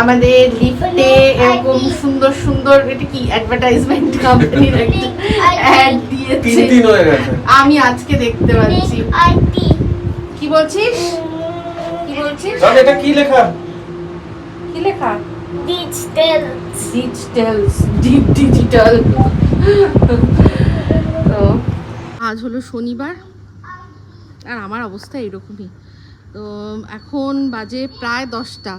আমাদের লিফটে এরকম সুন্দর সুন্দর এটা কি অ্যাডভার্টাইজমেন্ট কোম্পানির একটা অ্যাড তিন দিয়েছে। আমি আজকে দেখতে পাচ্ছি। কি বলছিস? কি বলছিস? এটা কি লেখা? কি লেখা? ডিজিটালস ডিপ ডিজিটাল তো আজ হলো শনিবার। আর আমার অবস্থা এরকমই। তো এখন বাজে প্রায় দশটা।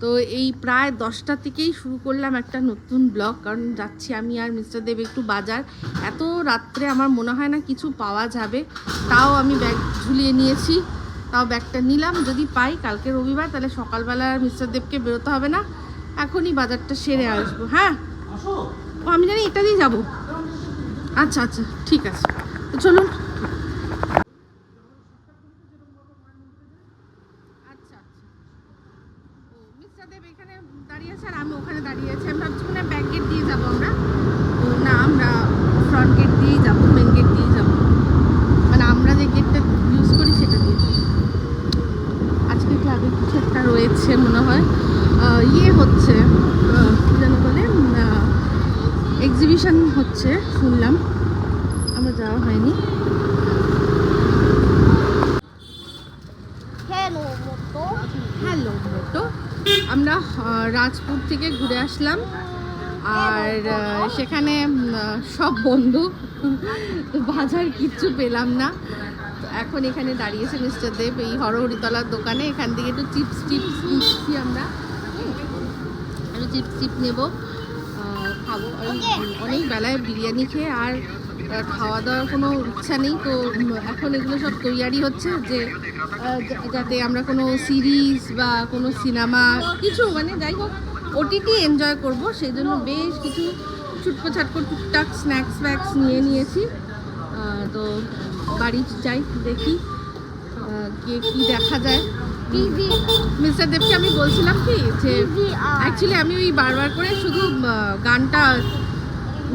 তো এই প্রায় দশটা থেকেই শুরু করলাম একটা নতুন ব্লগ কারণ যাচ্ছি আমি আর মিস্টার দেব একটু বাজার। এত রাত্রে আমার মনে হয় না কিছু পাওয়া যাবে। তাও আমি ব্যাগ ঝুলিয়ে নিয়েছি তাও ব্যাগটা নিলাম। যদি পাই কালকে রবিবার তাহলে সকালবেলা আর মিস্টার দেবকে বেরোতে হবে না। এখনই বাজারটা সেরে আসব হ্যাঁ? ও আমি জানি এটা দিয়ে যাব। আচ্ছা আচ্ছা ঠিক আছে। তো চলুন আচ্ছা আচ্ছা ও মিস্টার দেব এখানে দাঁড়িয়ে আছে আর আমি ওখানে দাঁড়িয়ে আছি আমি ভাবছি না ব্যাক গেট দিয়ে যাব আমরা তো না আমরা ফ্রন্ট গেট দিয়েই যাব মেন গেট দিয়েই যাব মানে আমরা যে গেটটা ইউজ করি সেটা দিয়ে আজকে ক্লাবে কিছু একটা রয়েছে মনে হয় আহ, ইয়ে হচ্ছে আহ, কি যেন বলে এক্সিবিশন হচ্ছে শুনলাম। আমার যাওয়া হয়নি। হ্যালো মোটো আমরা রাজপুর থেকে ঘুরে আসলাম। আর সেখানে সব বন্ধু। তো বাজার কিচ্ছু পেলাম না। তো এখন এখানে দাঁড়িয়েছে মিস্টার দেব এই হরহরিতলার দোকানে। এখান থেকে একটু চিপস টিপস নিচ্ছি আমরা। একটু চিপস টিপ নেব। খাব। অনেক বেলায় বিরিয়ানি খেয়ে আর খাওয়া দাওয়ার কোনো ইচ্ছা নেই। তো এখন এগুলো সব তৈয়ারি হচ্ছে যে যাতে আমরা কোনো সিরিজ বা কোনো সিনেমা, কিছু মানে যাই হোক ওটিটি এনজয় করব। সেই জন্য বেশ কিছু ছুটকো ছাটকো টুকটাক স্ন্যাক্স ফ্যাক্স নিয়ে নিয়েছি। তো বাড়ি যাই, দেখি গিয়ে কি দেখা যায়। মিস্টার দেবকে আমি বলছিলাম কি যে অ্যাকচুয়ালি আমি ওই বারবার করে শুধু গানটা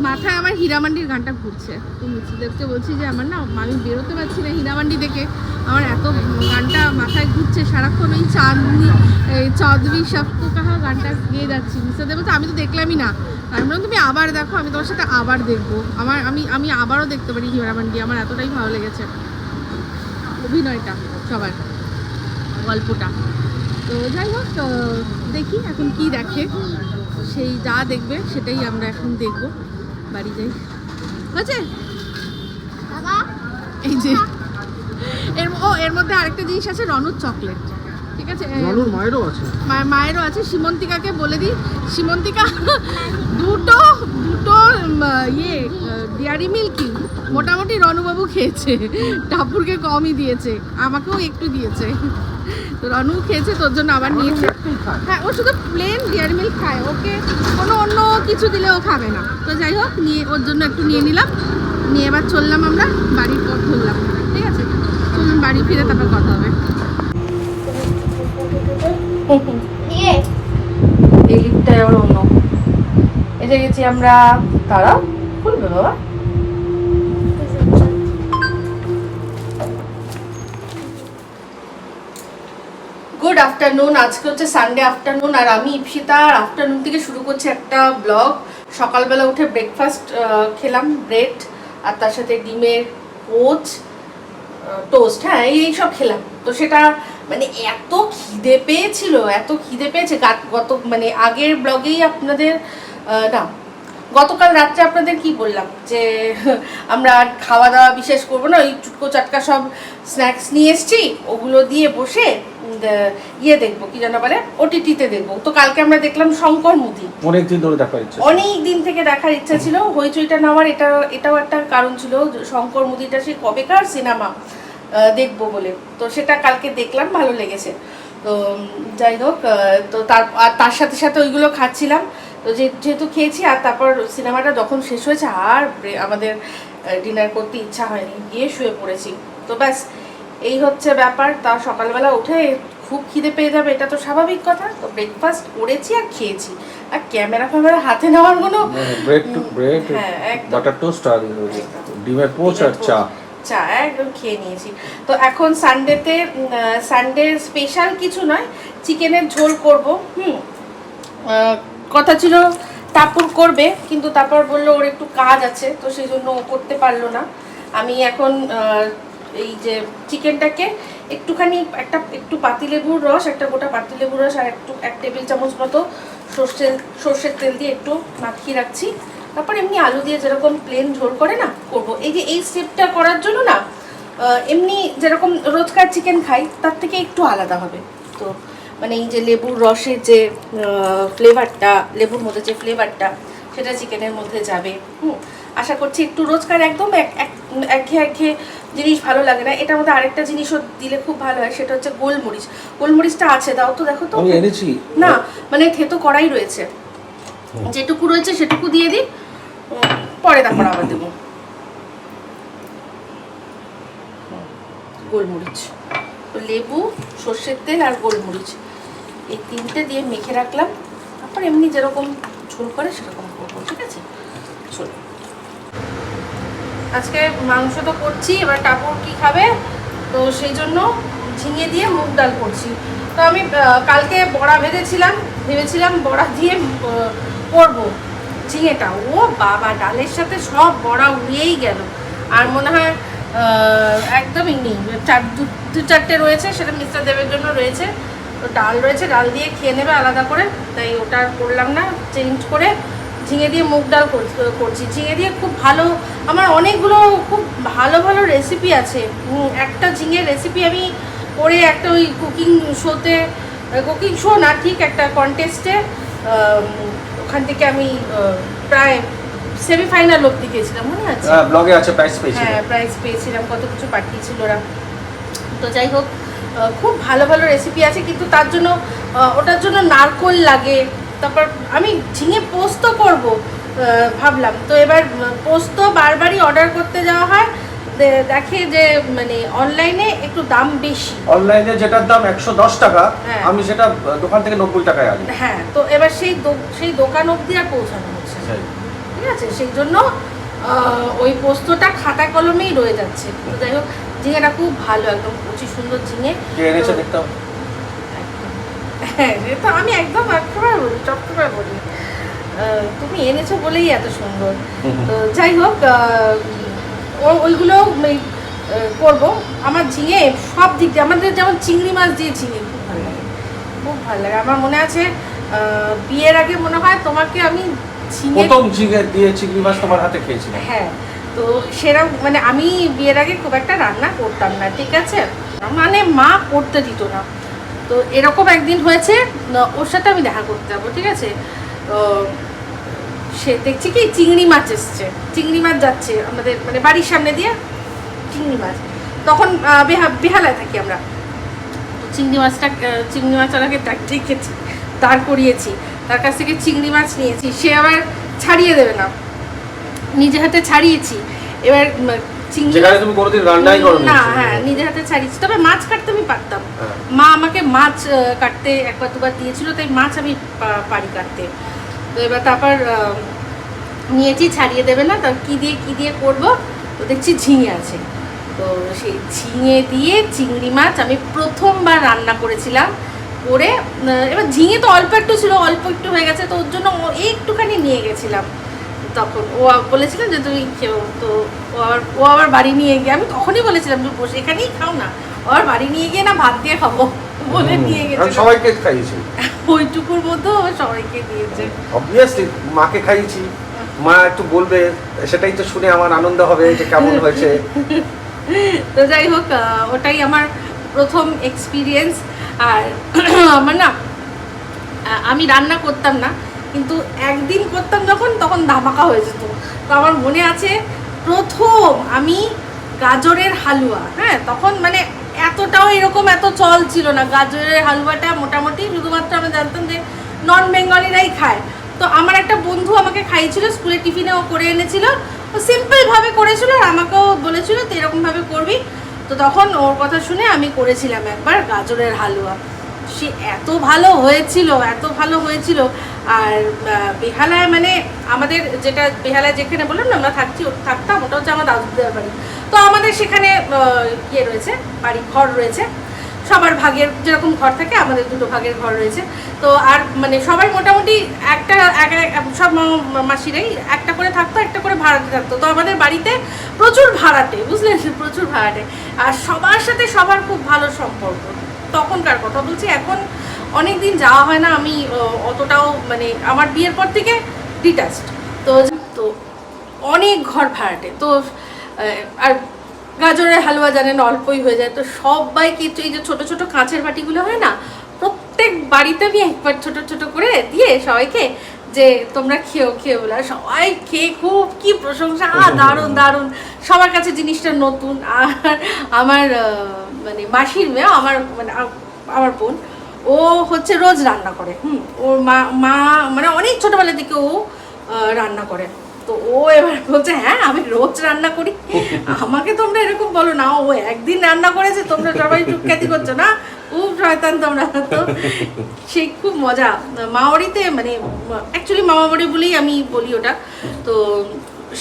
মাথায় আমার হীরামান্ডির গানটা ঘুরছে। তো মিস্টারদেবকে বলছি যে আমার না আমি বেরোতে পারছি না হীরামান্ডি থেকে আমার এত গানটা মাথায় ঘুরছে সারাক্ষণ ওই চাঁদনি এই চৌধুরী সবকো কাহা গানটা গিয়ে যাচ্ছি। মিস্টারদেব বলছে আমি তো দেখলামই না। আমি বললাম তুমি আবার দেখো আমি তোমার সাথে আবার দেখব। আমার আমি আমি আবারও দেখতে পারি হীরামান্ডি আমার এতটাই ভালো লেগেছে। অভিনয়টা সবার। গল্পটা। তো যাই হোক দেখি এখন কি দেখে। সেই যা দেখবে সেটাই আমরা এখন দেখব। বাড়ি যাই। আছে এই যে এর ও এর মধ্যে আরেকটা জিনিস আছে রনুর চকলেট। ঠিক আছে? এ, মায়েরও আছে। মায়েরও আছে। সীমন্তিকাকে বলে দিই। সীমন্তিকা দুটো দুটো ইয়ে ডিয়ারি মিল্কি মোটামুটি রনুবাবু খেয়েছে। টাপুরকে কমই দিয়েছে। আমাকেও একটু দিয়েছে। তো রনু খেয়েছে তোর জন্য আবার নিয়েছে। হ্যাঁ ও শুধু প্লেন ডিয়ারি মিল্ক খায়। ওকে কোনো অন্য কিছু দিলে ও খাবে না। তো যাই হোক নিয়ে ওর জন্য একটু নিয়ে নিলাম। নিয়ে এবার চললাম আমরা বাড়ির পথ ধরলাম। ঠিক আছে? চলুন বাড়ি ফিরে তারপর কথা হবে। এই লিপটাই আবার অন্য। এসে গেছি আমরা। তারা খুলবে বাবা? গুড আফটারনুন আজকে হচ্ছে সানডে আফটারনুন আর আমি ইপসিতা আফটারনুন থেকে শুরু করছি একটা ব্লগ সকালবেলা উঠে ব্রেকফাস্ট খেলাম ব্রেড আর তার সাথে ডিমের কোচ টোস্ট হ্যাঁ এই সব খেলাম। তো সেটা মানে এত খিদে পেয়েছিল এত খিদে পেয়েছে। গত মানে আগের ব্লগেই আপনাদের না গতকাল রাত্রে আপনাদের কি বললাম? যে আমরা খাওয়া দাওয়া বিশেষ করব না ওই চুটকো চাটকা সব স্ন্যাক্স নিয়ে এসছি ওগুলো দিয়ে বসে ইয়ে দেখব কি যেন বলে ওটিটিতে দেখব। তো কালকে আমরা দেখলাম শঙ্কর মুদি। অনেকদিন ধরে দেখা ইচ্ছে অনেক দিন থেকে দেখার ইচ্ছা ছিল। হইচইটা নেওয়ার এটা এটাও একটা কারণ ছিল শঙ্কর মুদিটা সেই কবেকার সিনেমা দেখব বলে। তো সেটা কালকে দেখলাম ভালো লেগেছে। তো যাই হোক তো তার আর তার সাথে সাথে ওইগুলো খাচ্ছিলাম। তো যেহেতু খেয়েছি আর তারপর সিনেমাটা যখন শেষ হয়েছে আর আমাদের ডিনার করতে ইচ্ছা হয়নি গিয়ে শুয়ে পড়েছি। তো ব্যাস এই হচ্ছে ব্যাপার। তা সকালবেলা উঠে খুব খিদে পেয়ে যাবে এটা তো স্বাভাবিক কথা। তো ব্রেকফাস্ট করেছি আর খেয়েছি। আর ক্যামেরা ফ্যামেরা হাতে নেওয়ার কোনো ব্রেড টু ব্রেড হ্যাঁ। বাটার টোস্ট আর ডিমের পোচ আর চা। চা একদম খেয়ে নিয়েছি। তো এখন সানডেতে সানডে স্পেশাল কিছু নয় চিকেনের ঝোল করব, হুম। কথা ছিল তারপর করবে, কিন্তু তারপর বলল ওর একটু কাজ আছে, তো সেই জন্য ও করতে পারল না। আমি এখন এই যে চিকেনটাকে একটুখানি একটা, একটু পাতিলেবুর রস, একটা গোটা পাতিলেবুর রস আর একটু, এক টেবিল চামচ মতো সর্ষে, সর্ষের তেল দিয়ে একটু মাখিয়ে রাখছি। তারপর এমনি আলু দিয়ে যেরকম প্লেন ঝোল করে না করব। এই যে এই স্টেপটা করার জন্য না এমনি যেরকম রোজকার চিকেন খাই তার থেকে একটু আলাদা হবে। তো মানে এই যে লেবুর রসের যে ফ্লেভারটা লেবুর মধ্যে যে ফ্লেভারটা সেটা চিকেনের মধ্যে যাবে। হুম আশা করছি একটু রোজকার একদম এক এক- একঘেয়ে একঘেয়ে জিনিস ভালো লাগে না। এটার মধ্যে আরেকটা জিনিসও দিলে খুব ভালো হয় সেটা হচ্ছে গোলমরিচ। গোলমরিচটা আছে দাও তো দেখো তো। না মানে থেতো করাই রয়েছে। যেটুকু রয়েছে সেটুকু দিয়ে দিই। পরে তারপর আবার দেবো। গোলমরিচ। তো লেবু, সর্ষের তেল আর গোলমরিচ। এই তিনটে দিয়ে মেখে রাখলাম। তারপর এমনি যেরকম ঝোল করে সেরকম করব, ঠিক আছে? চলো। আজকে মাংস তো করছি, এবার টাপুর কি খাবে? তো সেই জন্য ঝিঙে দিয়ে মুগ ডাল করছি। তো আমি কালকে বড়া ভেজেছিলাম, ভেবেছিলাম বড়া দিয়ে করব। ঝিঙেটা ও বাবা, ডালের সাথে সব বড়া উড়িয়েই গেল। আর মনে হয় একদমই নেই। চার, দু চারটে রয়েছে, সেটা মিস্টার দেবের জন্য রয়েছে। তো ডাল রয়েছে, ডাল দিয়ে খেয়ে নেবে আলাদা করে। তাই ওটা করলাম না চেঞ্জ করে ঝিঙে দিয়ে মুগ ডাল কর- করছি। ঝিঙে দিয়ে খুব ভালো, আমার অনেকগুলো খুব ভালো ভালো রেসিপি আছে। একটা ঝিঙের রেসিপি আমি করে একটা ওই কুকিং শোতে কুকিং শো না, ঠিক একটা কন্টেস্টে ওখান থেকে আমি প্রায় সেমিফাইনাল অব্দি গিয়েছিলাম মনে আছে? ব্লগে আছে প্রাইস পেয়েছি হ্যাঁ প্রাইজ পেয়েছিলাম কত কিছু পাঠিয়েছিল ওরা। তো যাই হোক খুব ভালো ভালো রেসিপি আছে কিন্তু তার জন্য ওটার জন্য নারকোল লাগে। তারপর আমি ঝিঙে পোস্ত করব ভাবলাম। তো এবার পোস্ত বারবারই অর্ডার করতে যাওয়া হয়। দেখে যে মানে অনলাইনে একটু দাম বেশি। অনলাইনে যেটার দাম একশো দশ টাকা হ্যাঁ। আমি সেটা দোকান থেকে নব্বই টাকায় আনি। হ্যাঁ তো এবার সেই সেই দোকান অবধি আর পৌঁছানো হচ্ছে। ঠিক আছে? সেই জন্য ওই পোস্তটা খাতা কলমেই রয়ে যাচ্ছে। তো যাই হোক ঝিঙেটা খুব ভালো একদম কচি সুন্দর ঝিঙে। এনেছে দেখতাম হ্যাঁ তো আমি একদম একবার বলি চট্টবার বলি। তুমি এনেছো বলেই এত সুন্দর। তো যাই হোক ওইগুলো করব। আমার ঝিঙে সব দিক দিয়ে আমাদের যেমন চিংড়ি মাছ দিয়ে ঝিঙে খুব ভালো লাগে। খুব ভালো লাগে। আমার মনে আছে বিয়ের আগে মনে হয় তোমাকে আমি ঝিঙে প্রথম ঝিঙে দিয়ে চিংড়ি মাছ তোমার হাতে খেয়েছিলাম। হ্যাঁ তো সেরকম মানে আমি বিয়ের আগে খুব একটা রান্না করতাম না ঠিক আছে? মানে মা করতে দিত না। তো এরকম একদিন হয়েছে ওর সাথে আমি দেখা করতে যাব ঠিক আছে? তো সে দেখছি কি চিংড়ি মাছ এসছে। চিংড়ি মাছ যাচ্ছে আমাদের মানে বাড়ির সামনে দিয়ে চিংড়ি মাছ। তখন বেহালায় থাকি আমরা। চিংড়ি মাছটা চিংড়ি মাছটাকে রেখেছি দাঁড় করিয়েছি। তার কাছ থেকে চিংড়ি মাছ নিয়েছি। সে আবার ছাড়িয়ে দেবে না। নিজে হাতে ছাড়িয়েছি। এবার চিংড়ি মাছ- তুমি কোনোদিন রান্নাই করো না হ্যাঁ নিজে হাতে ছাড়িয়েছি। তবে মাছ কাটতে আমি পারতাম। মা আমাকে মাছ কাটতে একবার দুবার দিয়েছিল তাই মাছ আমি পারি কাটতে। তো এবার তারপর নিয়েছি, ছাড়িয়ে দেবে না তার কি দিয়ে কি দিয়ে করব? তো দেখছি ঝিঙে আছে। তো সেই ঝিঙে দিয়ে চিংড়ি মাছ আমি প্রথমবার রান্না করেছিলাম করে এবার ঝিঙে তো অল্প একটু ছিল, অল্প একটু হয়ে গেছে, তো ওর জন্য একটুখানি নিয়ে গেছিলাম। তখন ও বলেছিলেন যে তুমি খেও। তো ও আবার ও আবার বাড়ি নিয়ে গিয়ে, আমি তখনই বলেছিলাম যে বসে এখানেই খাও না, ও আবার বাড়ি নিয়ে গিয়ে না ভাত দিয়ে খাব? বলে নিয়ে আমি গেছে সবাইকে খাইয়েছি। ওইটুকুর মধ্যেও সবাইকে দিয়েছে। অবভিয়াসলি মাকে খাইয়েছি। মা একটু বলবে সেটাই তো শুনে আমার আনন্দ হবে যে কেমন হয়েছে। তো যাই হোক ওটাই আমার প্রথম এক্সপিরিয়েন্স আর আমার না আমি রান্না করতাম না কিন্তু একদিন করতাম যখন তখন ধামাকা হয়ে যেত। তো আমার মনে আছে প্রথম আমি গাজরের হালুয়া হ্যাঁ তখন মানে এতটাও এরকম এত চল ছিল না। গাজরের হালুয়াটা মোটামুটি শুধুমাত্র আমরা জানতাম যে নন বেঙ্গলিরাই খায়। তো আমার একটা বন্ধু আমাকে খাইয়েছিল স্কুলের টিফিনে ও করে এনেছিল। ও সিম্পলভাবে করেছিল আর আমাকেও বলেছিল তো এরকমভাবে করবি? তো তখন ওর কথা শুনে আমি করেছিলাম একবার গাজরের হালুয়া। সে এত ভালো হয়েছিল, এত ভালো হয়েছিল। আর বেহালায় মানে আমাদের যেটা বেহালায় যেখানে বললাম না, আমরা থাকছি, থাকতাম, ওটা হচ্ছে আমার দাদুদের বাড়ি। তো আমাদের সেখানে ইয়ে রয়েছে, বাড়ি ঘর রয়েছে। সবার ভাগের যেরকম ঘর থাকে, আমাদের দুটো ভাগের ঘর রয়েছে। তো আর মানে সবাই মোটামুটি একটা, এক- এক- সব মাসিরাই একটা করে থাকতো, একটা করে ভাড়াতে থাকতো। তো আমাদের বাড়িতে প্রচুর ভাড়াটে, বুঝলেন? প্রচুর ভাড়াটে। আর সবার সাথে সবার খুব ভালো সম্পর্ক। তখনকার কথা বলছি, এখন অনেক দিন যাওয়া হয় না আমি অতটাও মানে আমার বিয়ের পর থেকে ডিটাচড তো তো অনেক ঘর ভাড়াটে। তো আর গাজরের হালুয়া জানেন অল্পই হয়ে যায়। তো সবাইকে এই যে ছোট ছোট কাঁচের বাটিগুলো হয় না প্রত্যেক বাড়িতে আমি একবার ছোট ছোট করে দিয়ে সবাইকে যে তোমরা খেও খেয়ে বলে। সবাই খেয়ে খুব কি প্রশংসা আ দারুণ দারুণ। সবার কাছে জিনিসটা নতুন। আর আমার মানে মাসির মেয়ে আমার মানে আমার বোন ও হচ্ছে রোজ রান্না করে, হুম ওর মা মা মানে অনেক ছোটবেলা থেকে ও রান্না করে। তো ও এবার বলছে হ্যাঁ আমি রোজ রান্না করি। আমাকে তোমরা এরকম বলো না, ও একদিন রান্না করেছে, তোমরা সবাই চুপখ্যাতি করছ না? খুব শয়তান তোমরা তো। সেই খুব মজা। মাওয়ারিতে মানে অ্যাকচুয়ালি মামাবাড়ি বলেই আমি বলি ওটা। তো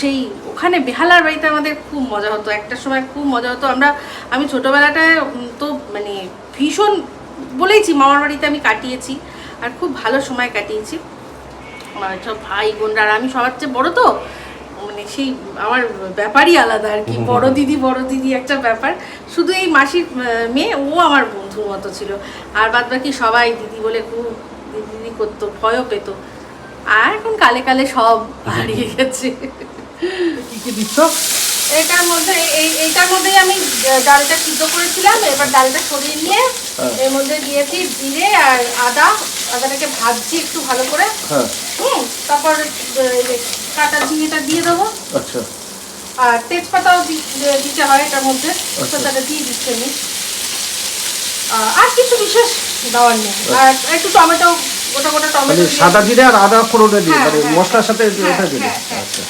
সেই ওখানে বেহালার বাড়িতে আমাদের খুব মজা হতো। একটা সময় খুব মজা হতো। আমরা, আমি ছোটোবেলাটায় তো মানে ভীষণ বলেইছি মামার বাড়িতে আমি কাটিয়েছি আর খুব ভালো সময় কাটিয়েছি। আমার সব ভাই বোনরা আর আমি সবার চেয়ে বড় তো মানে সেই আমার ব্যাপারই আলাদা আর কি বড় দিদি বড় দিদি একটা ব্যাপার। শুধু এই মাসির মেয়ে ও আমার বন্ধুর মতো ছিল। আর বাদ বাকি সবাই দিদি বলে খুব দিদি দিদি করতো ভয়ও পেত। আর এখন কালে কালে সব হারিয়ে গেছে। কি কি দিচ্ছ? এটার মধ্যে এই এইটার মধ্যেই আমি ডালটা সিদ্ধ করেছিলাম। এবার ডালটা সরিয়ে নিয়ে হ্যাঁ। এর মধ্যে দিয়েছি জিরে আর আদা। আদাটাকে ভাজছি একটু ভালো করে। হ্যাঁ। হুম তারপর কাটা ঝিঙেটা দিয়ে দেবো। আচ্ছা। আর তেজপাতাও দিতে হয় এটার মধ্যে। আচ্ছা। দিয়ে দিচ্ছি আমি। আর কিছু বিশেষ দেওয়ার নেই। আর একটু টমেটো গোটা গোটা মানে টমেটো সাদা জিরে আর আদা ফোড়নে দিয়ে হ্যাঁ, মানে মশলার সাথে এটা দিলে আচ্ছা।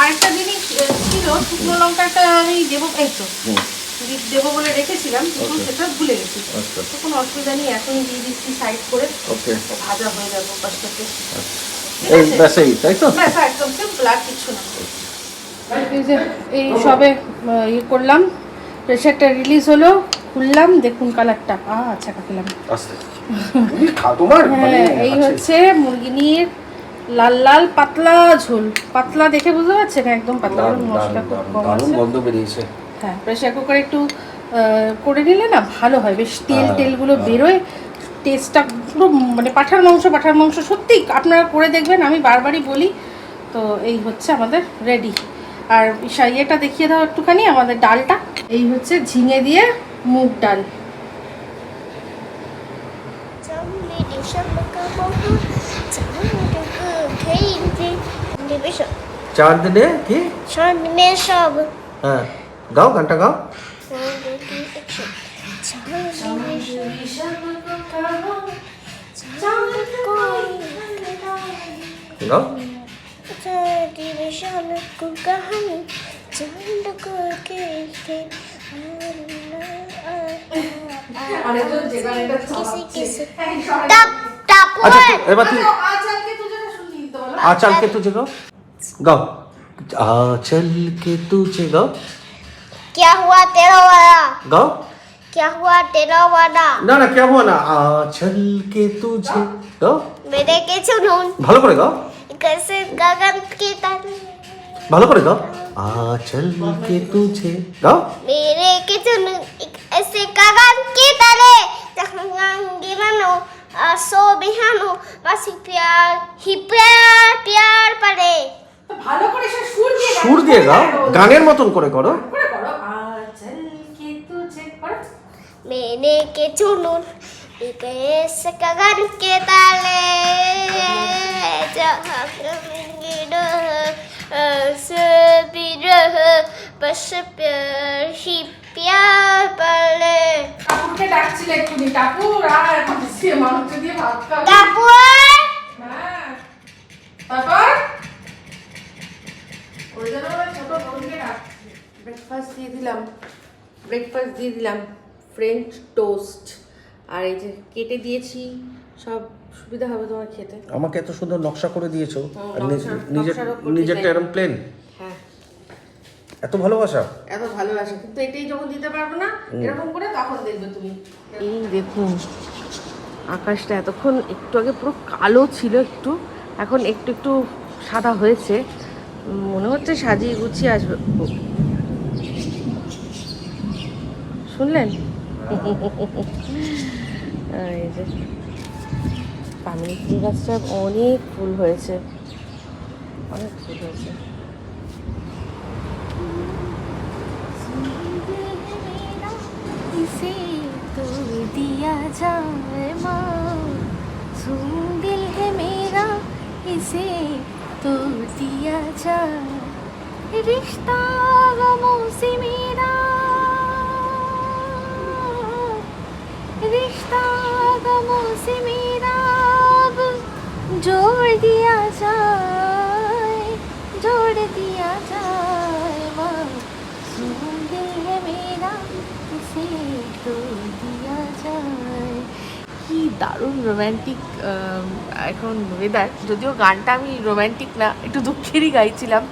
আরেকটা জিনিস ছিল শুকনো লঙ্কাটা আমি দেবো এই তো। দেবো বলে রেখেছিলাম কিন্তু সেটা ভুলে গেছি। আচ্ছা। তো কোনো অসুবিধা নেই এখনই দিয়ে দিচ্ছি সাইড করে। ভাজা হয়ে যাবে পাশটাতে এই ব্যাস এই সবে ইয়ে করলাম প্রেশারটা রিলিজ হলো খুললাম দেখুন কালারটা আচ্ছা খেলাম তোমার মানে হ্যাঁ এই। হচ্ছে মুরগিনির লাল লাল পাতলা ঝোল। পাতলা দেখে বুঝতে পারছেন একদম পাতলা মশলা। খুব কম আছে হ্যাঁ প্রেশার কুকারে একটু করে নিলে না ভালো হয়। বেশ তেল হ্যাঁ, টেলগুলো হ্যাঁ। বেরোয়। টেস্টটা পুরো মানে পাঠার মাংস পাঠার মাংস। সত্যি আপনারা করে দেখবেন আমি বারবারই বলি। তো এই হচ্ছে আমাদের রেডি আর ইসা- ইয়েটা দেখিয়ে দাও একটুখানি আমাদের ডালটা। এই হচ্ছে ঝিঙে দিয়ে মুগ ডাল। চার দিনে কি? হ্যাঁ। গাও গানটা গাও। গাও। আচ্ছা তো এবার তুই आचल के तुझे गाओ गाओ आचल के तुझे गाओ क्या हुआ तेरा वाला गाओ क्या हुआ तेरा वाला না না क्या हुआ ना आचल के तुझे गाओ मेरे के सुनून ভালো করে গাও कैसे गगन की तले ভালো করে গাও आचल के तुझे गाओ मेरे के सुनून एक ऐसे गगन की तले गिरनो आसो बिहानो बस प्यार ही प्यार प्यार पड़े ভালো করে সে সুর দিয়ে গাও। সুর দিয়ে গাও গানের মতন করে করো করে করো আচল কে তুঝে করো मेरे के चुनून एक ऐसे गगन के तले जहाँ गिरह ऐसे भी रह बस प्यार ही ডাকছিল আর সে ভাত খাবে। তারপর? ব্রেকফাস্ট দিয়ে দিলাম। ব্রেকফাস্ট দিয়ে দিলাম। ফ্রেঞ্চ টোস্ট আর এই যে কেটে দিয়েছি সব সুবিধা হবে তোমার খেতে। আমাকে এত সুন্দর নকশা করে দিয়েছ। নিজের নিজের এরকম প্লেন এত ভালোবাসা? এত ভালোবাসা কিন্তু এটাই যখন দিতে পারব না এরকম করে তখন দেখবে তুমি। এই দেখুন আকাশটা এতক্ষণ একটু আগে পুরো কালো ছিল একটু এখন একটু একটু সাদা হয়েছে। মনে হচ্ছে সাজিয়ে গুছিয়ে আসবে। শুনলেন? এই যে পামিনি ফুল গাছটা অনেক ফুল হয়েছে। অনেক ফুল হয়েছে। इसे तो दिया जाए माँ सुन दिल है मेरा इसे तो दिया जाए रिश्ता गमों से मेरा रिश्ता गमों से मेरा अब जोड़ दिया जाए কি দারুণ রোম্যান্টিক um, এখন ওয়েদার যদিও গানটা আমি রোম্যান্টিক না, একটু দুঃখেরই গাইছিলাম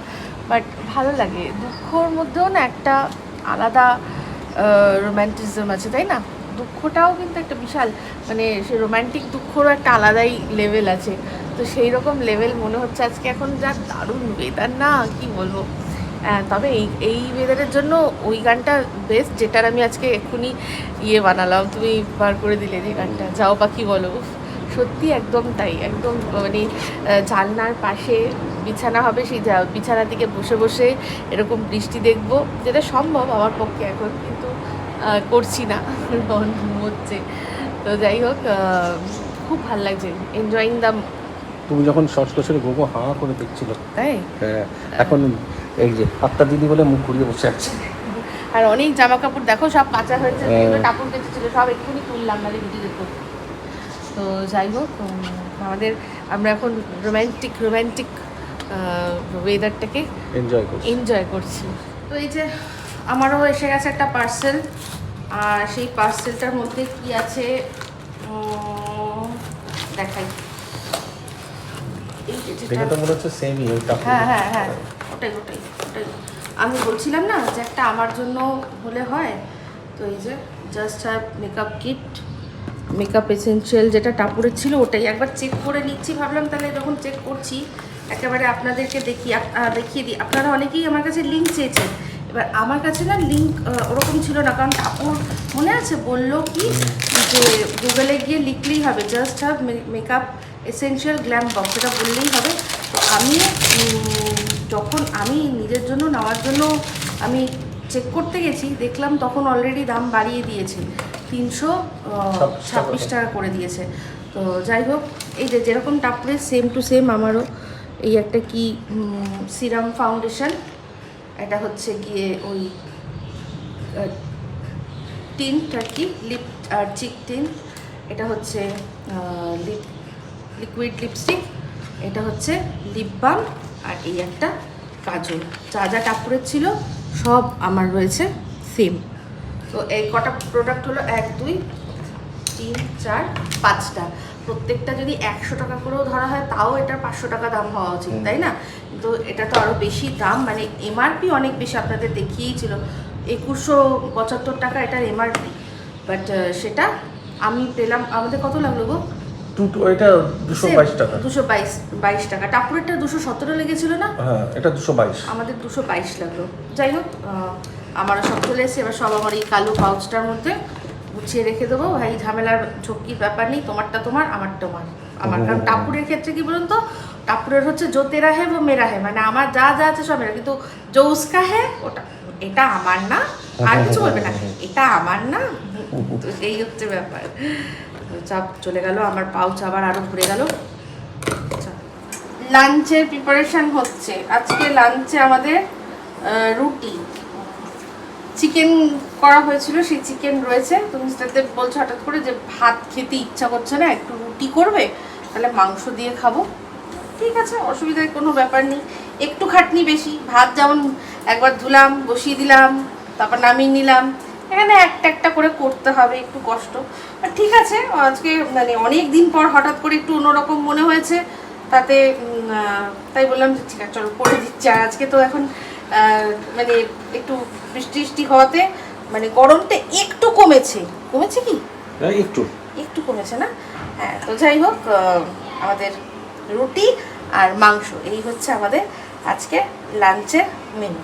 বাট ভালো লাগে। দুঃখর মধ্যেও না একটা আলাদা uh, রোম্যান্টিজম আছে, তাই না? দুঃখটাও কিন্তু একটা বিশাল মানে সে রোম্যান্টিক দুঃখরও একটা আলাদাই লেভেল আছে। তো সেই রকম লেভেল মনে হচ্ছে আজকে এখন যা দারুণ ওয়েদার না, কি বলব? তবে এই এই ওয়েদারের জন্য ওই গানটা বেস্ট যেটার আমি আজকে এক্ষুনি ইয়ে বানালাম। তুমি বার করে দিলে যে গানটা। যাও পাখি বলো। সত্যি একদম তাই। একদম মানে জানলার পাশে বিছানা হবে সেই যা- বিছানা থেকে বসে বসে এরকম বৃষ্টি দেখব। যেটা সম্ভব আমার পক্ষে এখন কিন্তু করছি না। মন হচ্ছে তো যাই হোক খুব ভালো লাগছে। এনজয়িং দ্য তুমি যখন শর্টস করছিলে গোগো হাঁ করে দেখছিল। তাই? হ্যাঁ এখন এই যে হাতটা দিদি বলে মুখ ঘুরিয়ে বসে আছে। আর অনেক জামা কাপড় দেখো সব কাঁচা হয়েছে হ্যাঁ। কাপড় কেটে ছিল সব এক্ষুনি তুললাম নাহলে ভিজে যেত তো যাই হোক আমাদের আমরা এখন রোম্যান্টিক রোম্যান্টিক ওয়েদারটাকে এনজয় করছি। এনজয় করছি। তো এই যে আমারও এসে গেছে একটা পার্সেল আর সেই পার্সেলটার মধ্যে কি আছে দেখাই। এই যে যেটা- দেখে তো মনে হচ্ছে সেমই ওইটা হ্যাঁ হ্যাঁ হ্যাঁ। ওটাই ওটাই ওটাই। আমি বলছিলাম না যে একটা আমার জন্য হলে হয়, তো এই যে just have makeup kit makeup essential যেটা টাপুরের ছিল ওটাই। একবার চেক করে নিচ্ছি, ভাবলাম তাহলে যখন চেক করছি, একেবারে আপনাদেরকে দেখি দেখিয়ে দিই। আপনারা অনেকেই আমার কাছে লিঙ্ক চেয়েছেন। এবার আমার কাছে না লিঙ্ক ওরকম ছিল না, কারণ টাপুর মনে আছে বলল কি, যে গুগলে গিয়ে লিখলেই হবে just have makeup essential glam box এটা বললেই হবে। তো আমি যখন আমি নিজের জন্য নেওয়ার জন্য আমি চেক করতে গেছি দেখলাম তখন অলরেডি দাম বাড়িয়ে দিয়েছে। তিনশো ছাব্বিশ টাকা। করে। দিয়েছে। তো যাই হোক এই যে যেরকম টাপড়ে সেম টু সেম আমারও এই একটা কি সিরাম ফাউন্ডেশন এটা হচ্ছে গিয়ে ওই টিন্ট আর কি লিপ আর চিক টিন্ট এটা হচ্ছে লিপ লিকুইড লিপস্টিক এটা হচ্ছে লিপ বাম আর এই একটা কাজল। যা যা টাপুরের ছিল সব আমার রয়েছে সেম তো এই কটা প্রোডাক্ট হলো এক দুই তিন চার পাঁচটা। প্রত্যেকটা যদি একশো টাকা করেও ধরা হয় তাও এটার পাঁচশো টাকা দাম হওয়া উচিত তাই না? তো এটা তো আরও বেশি দাম মানে এমআরপি অনেক বেশি আপনাদের দেখিয়েই ছিল একুশশো পঁচাত্তর টাকা এটার এমআরপি বাট সেটা আমি পেলাম আমাদের কত লাগল গো? টু এটা দুশো বাইশ টাকা। দুশো বাইশ বাইশ টাকা। টাপুরেরটা দুশো সতেরো লেগেছিল না? হ্যাঁ এটা দুশো বাইশ। আমাদের দুশো বাইশ লাগল। যাই হোক আহ, আমারও সব চলে এসেছে। এবার সব আমার এই কালো পাউচটার মধ্যে গুছিয়ে রেখে দেবো। ভাই ঝামেলার ঝক্কির ব্যাপার নেই। তোমারটা তোমার আমারটা তোমার আমার কারণ টাপুরের ক্ষেত্রে কি বলুন তো? টাপুরের হচ্ছে জো তেরা হে মেরা হে মানে আমার যা যা আছে সব মেরা। কিন্তু জো উস্কা হে ওটা এটা আমার না। আর কিছু বলবে না। এটা আমার না। এই হচ্ছে ব্যাপার। চাপ চলে গেল, আমার পাউচ আবার আরও ঘুরে গেল। লাঞ্চের প্রিপারেশন হচ্ছে। আজকে লাঞ্চে আমাদের রুটি। চিকেন করা হয়েছিল, সেই চিকেন রয়েছে। তুমি সেটাতে বলছো হঠাৎ করে যে ভাত খেতে ইচ্ছা করছে না, একটু রুটি করবে, তাহলে মাংস দিয়ে খাব। ঠিক আছে অসুবিধার কোনো ব্যাপার নেই। একটু খাটনি বেশি। ভাত যেমন একবার ধুলাম, বসিয়ে দিলাম, তারপর নামিয়ে নিলাম। এখানে একটা একটা করে করতে হবে একটু কষ্ট। আর ঠিক আছে আজকে মানে অনেক দিন পর হঠাৎ করে একটু অন্যরকম মনে হয়েছে তাতে তাই বললাম যে ঠিক আছে চলো করে দিচ্ছি। আর আজকে তো এখন মানে একটু বৃষ্টি বৃষ্টি হওয়াতে মানে গরমটা একটু কমেছে। কমেছে কি? একটু। একটু কমেছে না? হ্যাঁ তো যাই হোক আমাদের রুটি আর মাংস এই হচ্ছে আমাদের আজকে লাঞ্চের মেনু